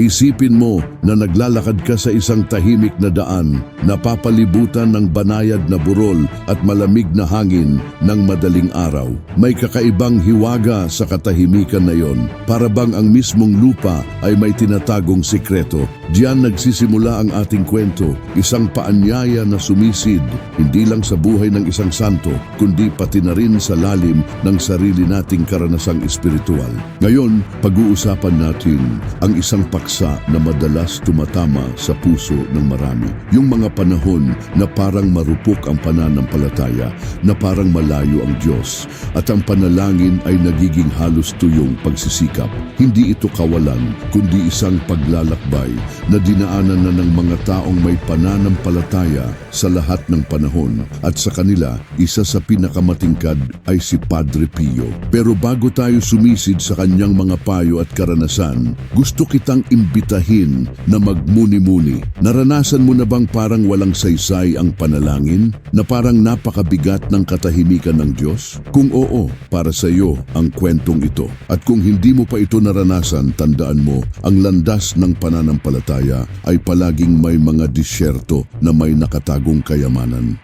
Isipin mo na naglalakad ka sa isang tahimik na daan, napapalibutan ng banayad na burol at malamig na hangin ng madaling araw. May kakaibang hiwaga sa katahimikan na yon. Para bang ang mismong lupa ay may tinatagong sikreto. Diyan nagsisimula ang ating kwento, isang paanyaya na sumisid, hindi lang sa buhay ng isang santo, kundi pati na rin sa lalim ng sarili nating karanasang espiritual. Ngayon, pag-uusapan natin ang isang paksa na madalas tumatama sa puso ng marami. Yung mga panahon na parang marupok ang pananampalataya, na parang malayo ang Diyos, at ang panalangin ay nagiging halos tuyong pagsisikap. Hindi ito kawalan, kundi isang paglalakbay na dinaanan na ng mga taong may pananampalataya sa lahat ng panahon at sa kanila, isa sa pinakamatingkad ay si Padre Pio. Pero bago tayo sumisid sa kanyang mga payo at karanasan, gusto kitang imbitahin na magmuni-muni. Naranasan mo na bang parang walang saysay ang panalangin? Na parang napakabigat ng katahimikan ng Diyos? Kung oo, para sa iyo ang kwentong ito. At kung hindi mo pa ito naranasan, tandaan mo, ang landas ng pananampalataya ay palaging may mga disyerto na may nakatagong kayamanan.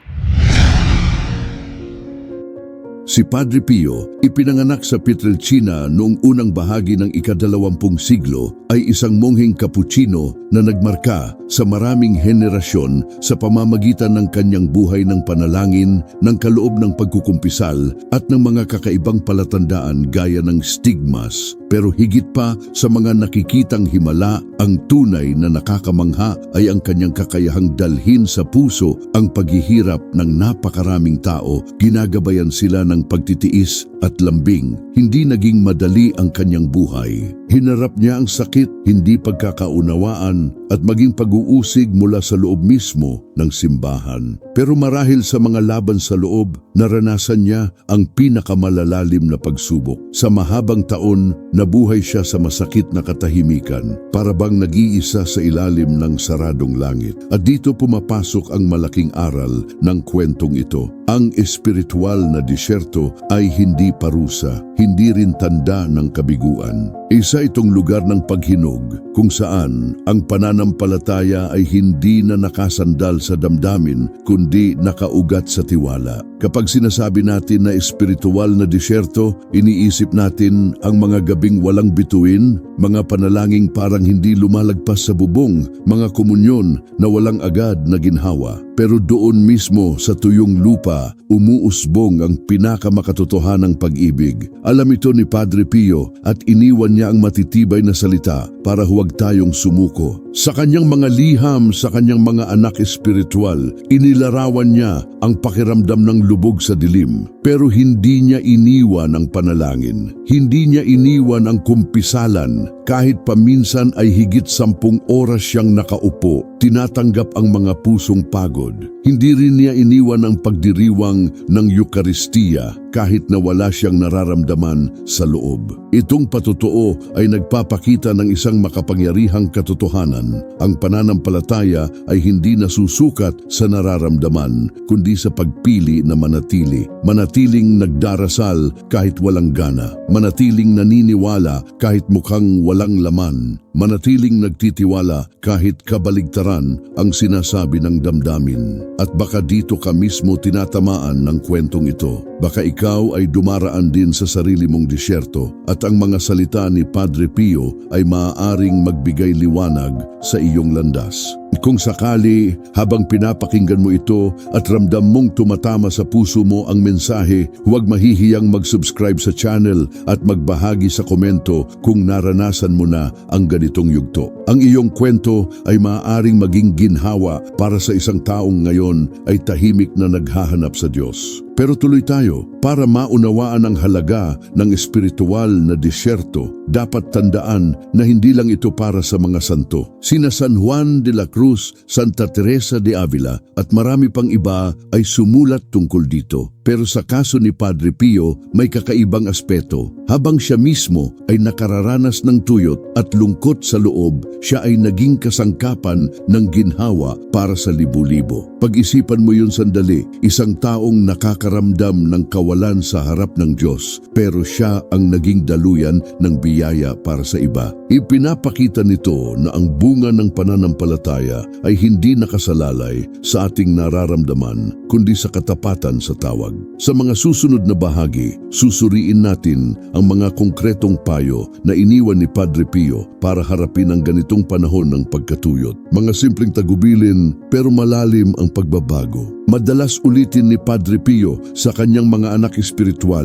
Si Padre Pio, ipinanganak sa Pietrelcina noong unang bahagi ng ikadalawampung siglo, ay isang mongheng kapuchino na nagmarka sa maraming henerasyon sa pamamagitan ng kanyang buhay ng panalangin, ng kaloob ng pagkukumpisal at ng mga kakaibang palatandaan gaya ng stigmas. Pero higit pa sa mga nakikitang himala, ang tunay na nakakamangha ay ang kanyang kakayahang dalhin sa puso ang paghihirap ng napakaraming tao, ginagabayan sila ng pagtitiis at lambing. Hindi naging madali ang kanyang buhay. Hinarap niya ang sakit, hindi pagkakaunawaan at maging pag-uusig mula sa loob mismo ng simbahan. Pero marahil sa mga laban sa loob, naranasan niya ang pinakamalalalim na pagsubok. Sa mahabang taon, nabuhay siya sa masakit na katahimikan, para bang nag-iisa sa ilalim ng saradong langit. At dito pumapasok ang malaking aral ng kwentong ito. Ang espiritual na disyerto ay hindi parusa, hindi rin tanda ng kabiguan. Isa itong lugar ng paghinog kung saan ang pananampalataya ay hindi na nakasandal sa damdamin kundi nakaugat sa tiwala. Kapag sinasabi natin na espiritual na disyerto, iniisip natin ang mga gabing walang bituin, mga panalangin parang hindi lumalagpas sa bubong, mga komunyon na walang agad na ginhawa. Pero doon mismo sa tuyong lupa, umuusbong ang pinakamakatotohanang pag-ibig. Alam ito ni Padre Pio at iniwan niya ang matitibay na salita para huwag tayong sumuko. Sa kanyang mga liham, sa kanyang mga anak espiritual, inilarawan niya ang pakiramdam ng lubog sa dilim. Pero hindi niya iniwan ang panalangin. Hindi niya iniwan ang kumpisalan. Kahit paminsan ay higit sampung oras siyang nakaupo, tinatanggap ang mga pusong pagod. Hindi rin niya iniwan ang pagdiriwang ng Eukaristiya kahit na wala siyang nararamdaman sa loob. Itong patotoo ay nagpapakita ng isang makapangyarihang katotohanan. Ang pananampalataya ay hindi nasusukat sa nararamdaman, kundi sa pagpili na manatili. Manatiling nagdarasal kahit walang gana. Manatiling naniniwala kahit mukhang walang laman. Manatiling nagtitiwala kahit kabaligtaran ang sinasabi ng damdamin. At baka dito ka mismo tinatamaan ng kwentong ito. Baka ikaw ay dumaraan din sa sarili mong disyerto at ang mga salita ni Padre Pio ay maaaring magbigay liwanag sa iyong landas. Kung sakali, habang pinapakinggan mo ito at ramdam mong tumatama sa puso mo ang mensahe, huwag mahihiyang mag-subscribe sa channel at magbahagi sa komento kung naranasan mo na ang ganitong yugto. Ang iyong kwento ay maaaring maging ginhawa para sa isang taong ngayon ay tahimik na naghahanap sa Diyos. Pero tuloy tayo, para maunawaan ang halaga ng espiritual na disyerto, dapat tandaan na hindi lang ito para sa mga santo. Sina San Juan de la Cruz, Santa Teresa de Avila at marami pang iba ay sumulat tungkol dito. Pero sa kaso ni Padre Pio, may kakaibang aspeto. Habang siya mismo ay nakararanas ng tuyot at lungkot sa loob, siya ay naging kasangkapan ng ginhawa para sa libu-libo. Pag-isipan mo yun sandali, isang taong nakakaramdam ng kawalan sa harap ng Diyos, pero siya ang naging daluyan ng biyaya para sa iba. Ipinapakita nito na ang bunga ng pananampalataya ay hindi nakasalalay sa ating nararamdaman, kundi sa katapatan sa tawag. Sa mga susunod na bahagi, susuriin natin ang mga konkretong payo na iniwan ni Padre Pio para harapin ang ganitong panahon ng pagkatuyot. Mga simpleng tagubilin pero malalim ang pagbabago. Madalas ulitin ni Padre Pio sa kanyang mga anak espiritual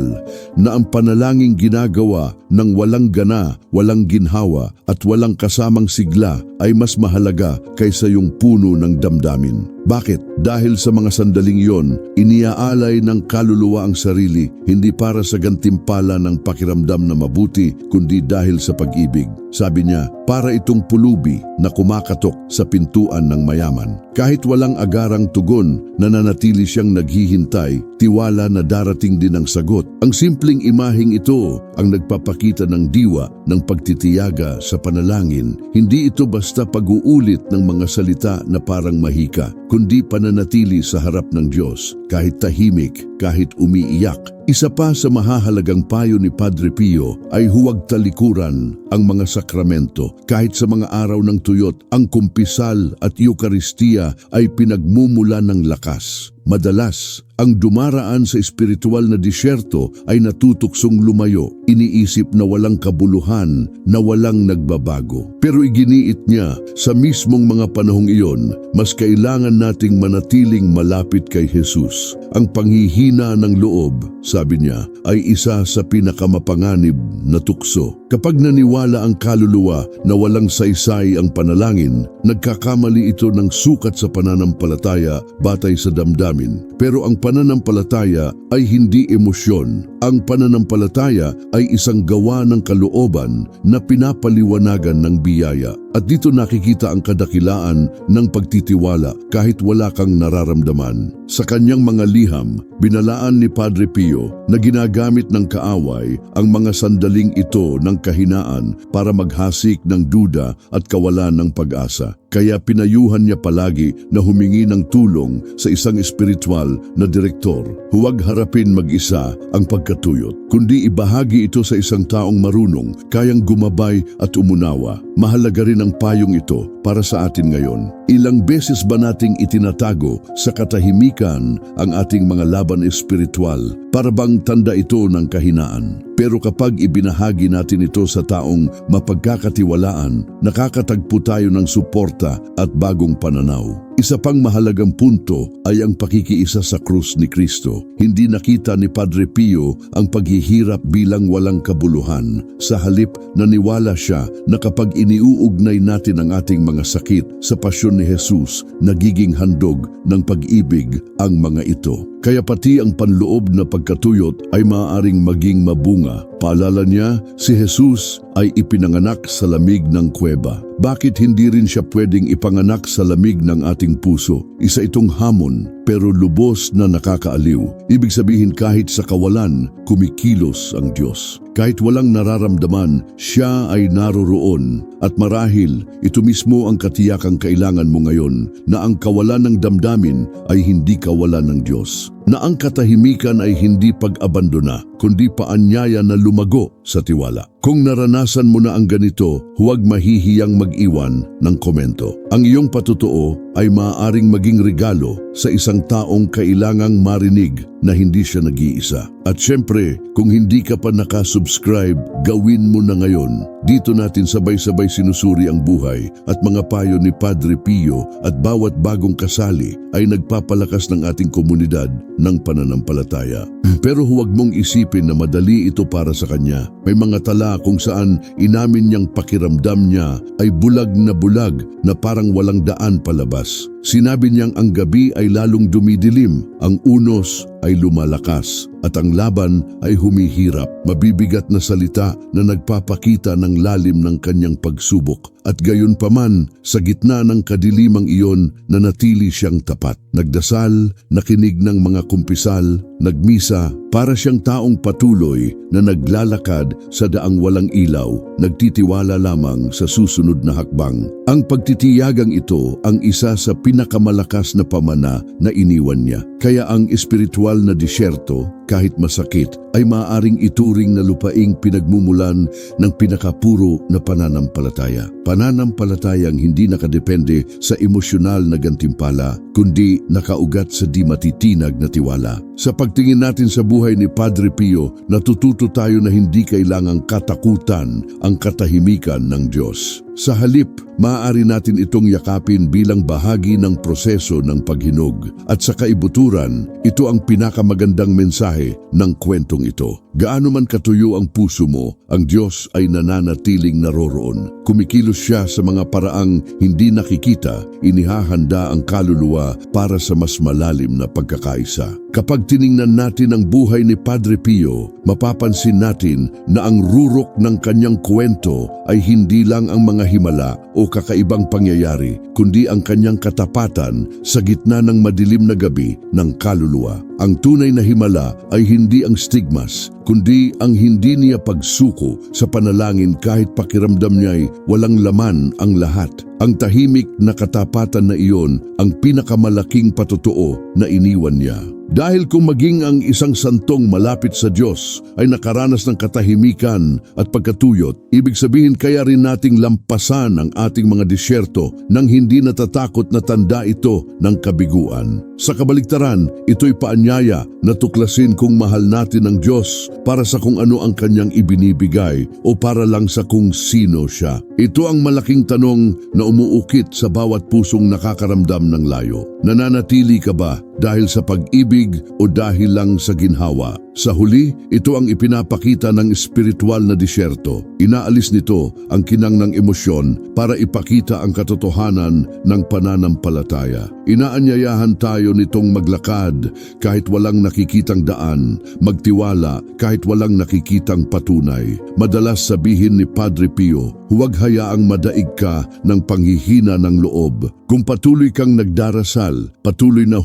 na ang panalangin ginagawa ng walang gana, walang ginhawa at walang kasamang sigla ay mas mahalaga kaysa yung puno ng damdamin. Bakit? Dahil sa mga sandaling iyon, iniaalay ng kaluluwa ang sarili hindi para sa gantimpala ng pakiramdam na mabuti kundi dahil sa pag-ibig. Sabi niya, para itong pulubi na kumakatok sa pintuan ng mayaman. Kahit walang agarang tugon, nananatili siyang naghihintay, tiwala na darating din ang sagot. Ang simpleng imaheng ito ang nagpapakita ng diwa ng pagtitiyaga sa panalangin. Hindi ito basta pag-uulit ng mga salita na parang mahika, kundi pananatili sa harap ng Diyos, kahit tahimik, kahit umiiyak. Isa pa sa mahahalagang payo ni Padre Pio ay huwag talikuran ang mga sakramento. Kahit sa mga araw ng tuyot, ang kumpisal at Eukaristiya ay pinagmumula ng lakas. Madalas, ang dumaraan sa espiritual na disyerto ay natutuksong lumayo, iniisip na walang kabuluhan, na walang nagbabago. Pero iginiit niya, sa mismong mga panahong iyon, mas kailangan nating manatiling malapit kay Jesus. Ang panghihina ng loob, sabi niya, ay isa sa pinakamapanganib na tukso. Kapag naniwala ang kaluluwa na walang saysay ang panalangin, nagkakamali ito ng sukat sa pananampalataya batay sa damdamin. Pero ang pananampalataya ay hindi emosyon. Ang pananampalataya ay isang gawa ng kalooban na pinapaliwanagan ng biyaya. At dito nakikita ang kadakilaan ng pagtitiwala kahit wala kang nararamdaman. Sa kanyang mga liham, binalaan ni Padre Pio na ginagamit ng kaaway ang mga sandaling ito ng kahinaan para maghasik ng duda at kawalan ng pag-asa. Kaya pinayuhan niya palagi na humingi ng tulong sa isang espiritual na direktor. Huwag harapin mag-isa ang pagkatuyot, kundi ibahagi ito sa isang taong marunong, kayang gumabay at umunawa. Mahalaga rin ang payong ito para sa atin ngayon. Ilang beses ba nating itinatago sa katahimikan ang ating mga laban espiritual para bang tanda ito ng kahinaan? Pero kapag ibinahagi natin ito sa taong mapagkakatiwalaan, nakakatagpo tayo ng suporta at bagong pananaw. Isa pang mahalagang punto ay ang pakikiisa sa krus ni Kristo. Hindi nakita ni Padre Pio ang paghihirap bilang walang kabuluhan. Sa halip, naniwala siya na kapag iniuugnay natin ang ating mga sakit sa pasyon ni Jesus, nagiging handog ng pag-ibig ang mga ito. Kaya pati ang panloob na pagkatuyot ay maaaring maging mabunga. Paalala niya, si Jesus ay ipinanganak sa lamig ng kuweba. Bakit hindi rin siya pwedeng ipanganak sa lamig ng ating puso? Isa itong hamon pero lubos na nakakaaliw. Ibig sabihin kahit sa kawalan, kumikilos ang Diyos. Kahit walang nararamdaman, siya ay naroroon at marahil ito mismo ang katiyakang kailangan mo ngayon na ang kawalan ng damdamin ay hindi kawalan ng Diyos. Na ang katahimikan ay hindi pag-abandona, kundi paanyaya na lumago sa tiwala. Kung naranasan mo na ang ganito, huwag mahihiyang mag-iwan ng komento. Ang iyong patutuo ay maaaring maging regalo sa isang taong kailangang marinig na hindi siya nag-iisa. At syempre, kung hindi ka pa nakasubscribe, gawin mo na ngayon. Dito natin sabay-sabay sinusuri ang buhay at mga payo ni Padre Pio at bawat bagong kasali ay nagpapalakas ng ating komunidad ng pananampalataya. Pero huwag mong isipin na madali ito para sa kanya. May mga tala kung saan inamin niyang pakiramdam niya ay bulag na bulag na parang walang daan palabas. Sinabi niyang ang gabi ay lalong dumidilim, ang unos ay lumalakas. At ang laban ay humihirap. Mabibigat na salita na nagpapakita ng lalim ng kanyang pagsubok. At gayon paman, sa gitna ng kadilimang iyon, nanatili siyang tapat. Nagdasal, nakinig ng mga kumpisal, nagmisa, para siyang taong patuloy na naglalakad sa daang walang ilaw, nagtitiwala lamang sa susunod na hakbang. Ang pagtitiyagang ito ang isa sa pinakamalakas na pamana na iniwan niya. Kaya ang espiritual na disyerto, kahit masakit, ay maaaring ituring na lupaing pinagmumulan ng pinakapuro na pananampalataya. Pananampalatayang hindi nakadepende sa emosyonal na gantimpala, kundi nakaugat sa di matitinag na tiwala. Sa pagtingin natin sa buhay ni Padre Pio, natututo tayo na hindi kailangang katakutan ang katahimikan ng Diyos. Sa halip, maaari natin itong yakapin bilang bahagi ng proseso ng paghinog. At sa kaibuturan, ito ang pinakamagandang mensahe ng kwentong ito. Gaano man katuyo ang puso mo, ang Diyos ay nananatiling naroroon. Kumikilos siya sa mga paraang hindi nakikita, inihahanda ang kaluluwa para sa mas malalim na pagkakaisa. Kapag tiningnan natin ang buhay ni Padre Pio, mapapansin natin na ang rurok ng kanyang kwento ay hindi lang ang mga himala o kakaibang pangyayari, kundi ang kanyang katapatan sa gitna ng madilim na gabi ng kaluluwa. Ang tunay na himala ay hindi ang stigmas, kundi ang hindi niya pagsuko sa panalangin kahit pakiramdam niya'y walang laman ang lahat. Ang tahimik na katapatan na iyon ang pinakamalaking patotoo na iniwan niya. Dahil kung maging ang isang santong malapit sa Diyos ay nakaranas ng katahimikan at pagkatuyot, ibig sabihin kaya rin nating lampasan ang ating mga disyerto nang hindi natatakot na tanda ito ng kabiguan. Sa kabaligtaran, ito'y paanyaya na tuklasin kung mahal natin ang Diyos para sa kung ano ang kanyang ibinibigay o para lang sa kung sino siya. Ito ang malaking tanong na umuukit sa bawat pusong nakakaramdam ng layo. Nananatili ka ba dahil sa pag-ibig o dahil lang sa ginhawa? Sa huli, ito ang ipinapakita ng espiritual na disyerto. Inaalis nito ang kinang ng emosyon para ipakita ang katotohanan ng pananampalataya. Inaanyayahan tayo nitong maglakad kahit walang nakikitang daan, magtiwala kahit walang nakikitang patunay. Madalas sabihin ni Padre Pio, huwag hayaang madaig ka ng panghihina ng loob. Kung patuloy kang nagdarasal, patuloy na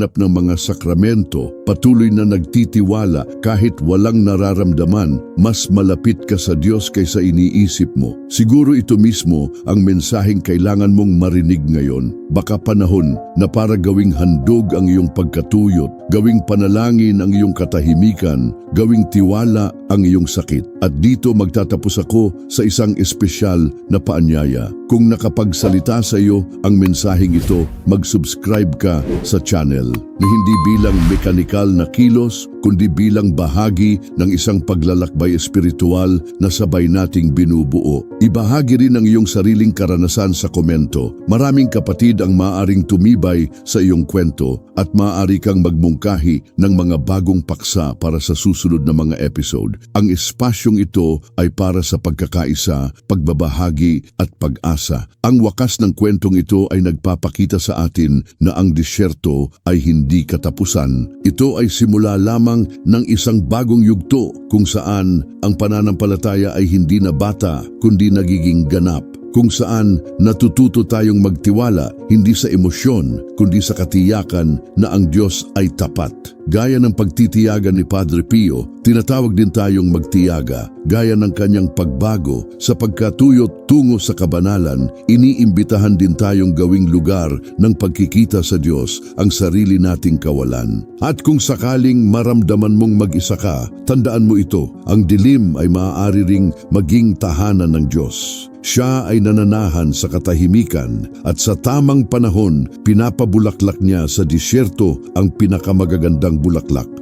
humahanap ng mga sakramento, patuloy na nagtitiwala kahit walang nararamdaman, mas malapit ka sa Diyos kaysa iniisip mo. Siguro ito mismo ang mensaheng kailangan mong marinig ngayon. Baka panahon na para gawing handog ang iyong pagkatuyot, gawing panalangin ang iyong katahimikan, gawing tiwala ang iyong sakit. At dito magtatapos ako sa isang espesyal na paanyaya. Kung nakapagsalita sa iyo ang mensaheng ito, mag-subscribe ka sa channel na hindi bilang mekanikal na kilos, kundi bilang bahagi ng isang paglalakbay espiritual na sabay nating binubuo. Ibahagi rin ang iyong sariling karanasan sa komento. Maraming kapatid ang maaring tumibay sa iyong kwento at maaari kang magmungkahi ng mga bagong paksa para sa susunod na mga episode. Ang espasyong ito ay para sa pagkakaisa, pagbabahagi at pag-asa. Ang wakas ng kwentong ito ay nagpapakita sa atin na ang disyerto ay hindi katapusan. Ito ay simula lamang ng isang bagong yugto kung saan ang pananampalataya ay hindi na bata kundi nagiging ganap kung saan natututo tayong magtiwala hindi sa emosyon kundi sa katiyakan na ang Diyos ay tapat. Gaya ng pagtitiyagan ni Padre Pio, tinatawag din tayong magtiyaga gaya ng kanyang pagbago sa pagkatuyot tungo sa kabanalan, iniimbitahan din tayong gawing lugar ng pagkikita sa Diyos ang sarili nating kawalan. At kung sakaling maramdaman mong mag-isa ka, tandaan mo ito, ang dilim ay maaari ring maging tahanan ng Diyos. Siya ay nananahan sa katahimikan at sa tamang panahon pinapabulaklak niya sa disyerto ang pinakamagagandang bulaklak.